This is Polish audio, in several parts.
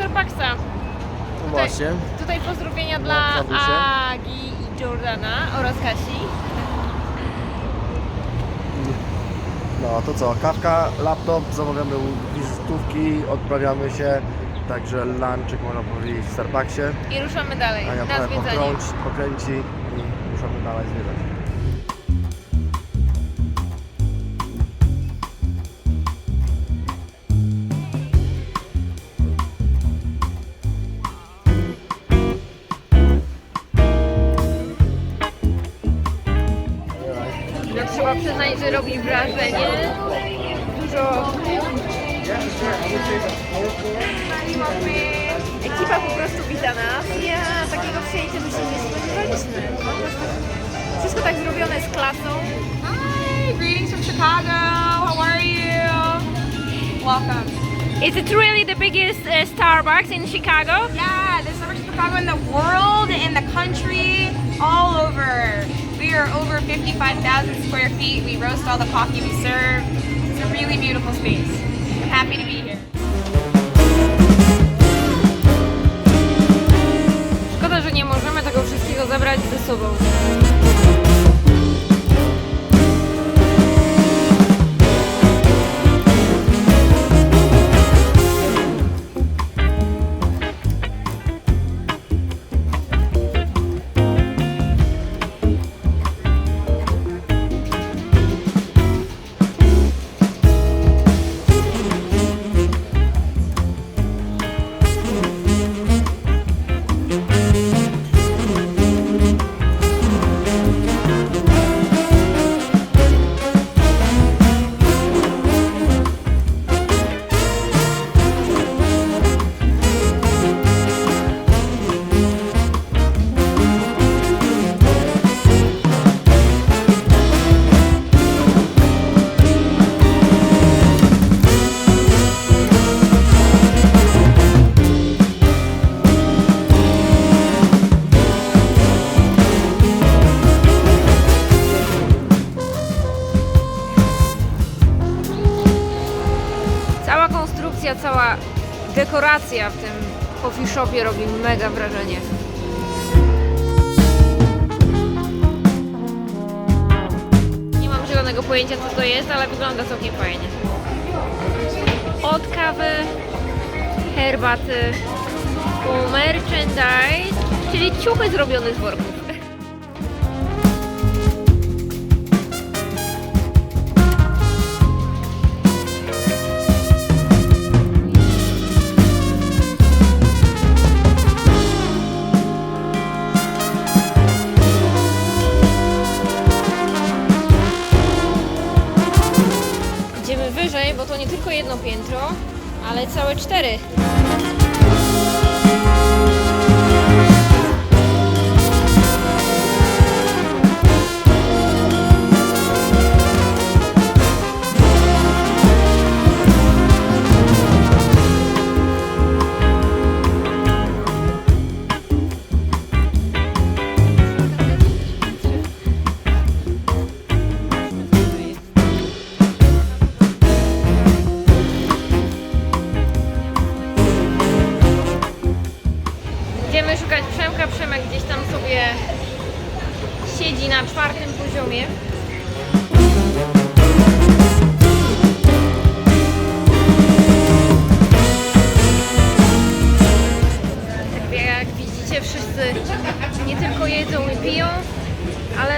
Starbucksa. No właśnie. Tutaj pozdrowienia dla Klawisze. Agi i Jordana oraz Kasi. No to co, kawka, laptop, zamawiamy wizytówki, odprawiamy się. Także lunchik można powiedzieć w Starbucksie. I ruszamy dalej Ania na zwiedzanie. pokrąci, pokręci i ruszamy dalej zwiedzać. Trzeba przyznać, że robi wrażenie. Dużo... Ekipa po prostu wita nas. Ja takiego przyjęcia by się nie spodziewaliśmy. Po prostu wszystko tak zrobione z klasą. Hi, greetings from Chicago. How are you? Welcome. Is it really the biggest uh, Starbucks in Chicago? Yeah, this is Chicago in the world, in the country, are over 55,000 square feet. We roast all the coffee we serve. It's a really beautiful space. I'm happy to be here. Szkoda, że nie możemy tego wszystkiego zabrać ze sobą. Dekoracja w tym coffee shopie robi mega wrażenie. Nie mam zielonego pojęcia co to jest, ale wygląda całkiem fajnie. Od kawy, herbaty, merchandise, czyli ciuchy zrobione z worków. Ale całe cztery. Idziemy szukać Przemka. Przemek gdzieś tam sobie siedzi na czwartym poziomie. Tak jak widzicie, wszyscy nie tylko jedzą i piją, ale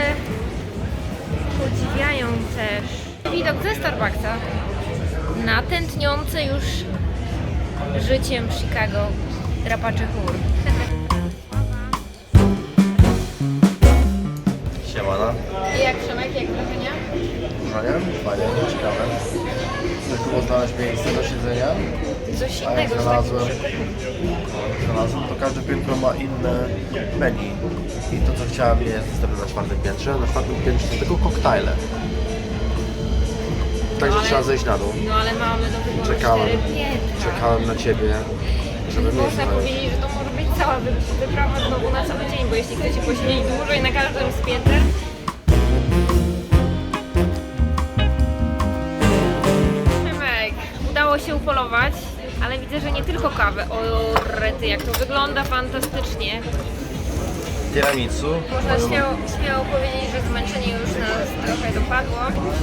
podziwiają też widok ze Starbucksa na tętniące już życiem Chicago drapaczy chór. Jak Przemek, jak wrażenia? Fajnie? Fajnie, ciekawe. Chcesz było znaleźć miejsce do siedzenia? Coś A jak innego. że tak znalazłem, znalazłem, to każde piętro ma inne menu. I to co chciałem jest niestety na czwartym piętrze. Na czwartym piętrze są tylko koktajle. Także ale- trzeba zejść na dół. No ale mamy do wyboru Czekałem. cztery piętra. Czekałem na ciebie, żeby miejsce Można znaleźć. powiedzieć, że to może być cała wy- wyprawa znowu na cały dzień, bo jeśli chcecie posiedzieć dłużej na każdym z pięter, Przemek, widzę, że nie tylko kawę. O rety, jak to wygląda fantastycznie. Tiramisu. Można śmiało, śmiało powiedzieć, że zmęczenie już nas trochę dopadło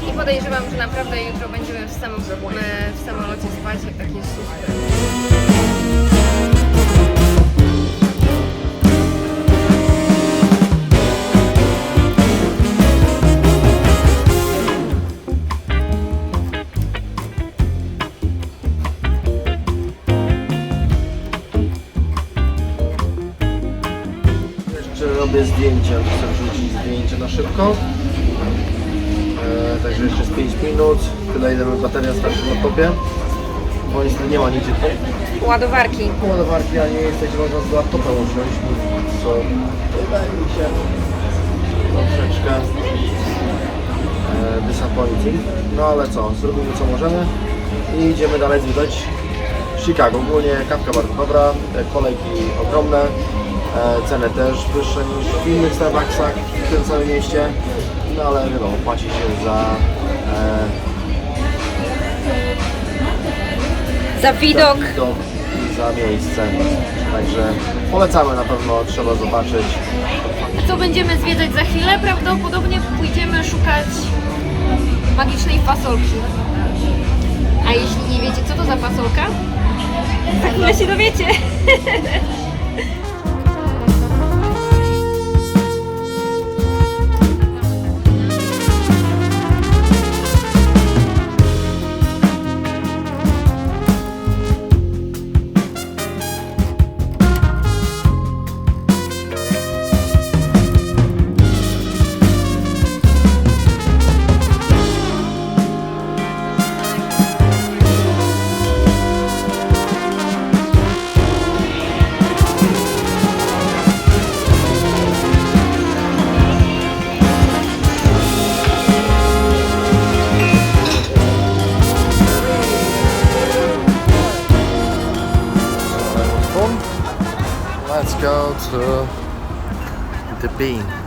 i podejrzewam, że naprawdę jutro będziemy w, sam, w samolocie spać jak takie super. Robię zdjęcia, chcę wrzucić zdjęcie na szybko. E, także jeszcze z 5 minut, tyle ile mi bateria starczy w laptopie. Bo niestety nie ma nigdzie Ładowarki. ładowarki, a nie jesteś można z laptopa wziąć, co wydaje mi się troszeczkę e, disappointing. No ale co, zrobimy co możemy i idziemy dalej zwiedzać Chicago. Ogólnie kawka bardzo dobra, e, kolejki ogromne, ceny też wyższe niż w innych Starbucksach w tym samym mieście, no ale wiadomo, płaci się za e, Za widok. za widok i za miejsce. Także polecamy na pewno, trzeba zobaczyć. Co będziemy zwiedzać za chwilę? Prawdopodobnie pójdziemy szukać magicznej fasolki. A jeśli nie wiecie, co to za fasolka? Za chwilę się dowiecie. go to the bean.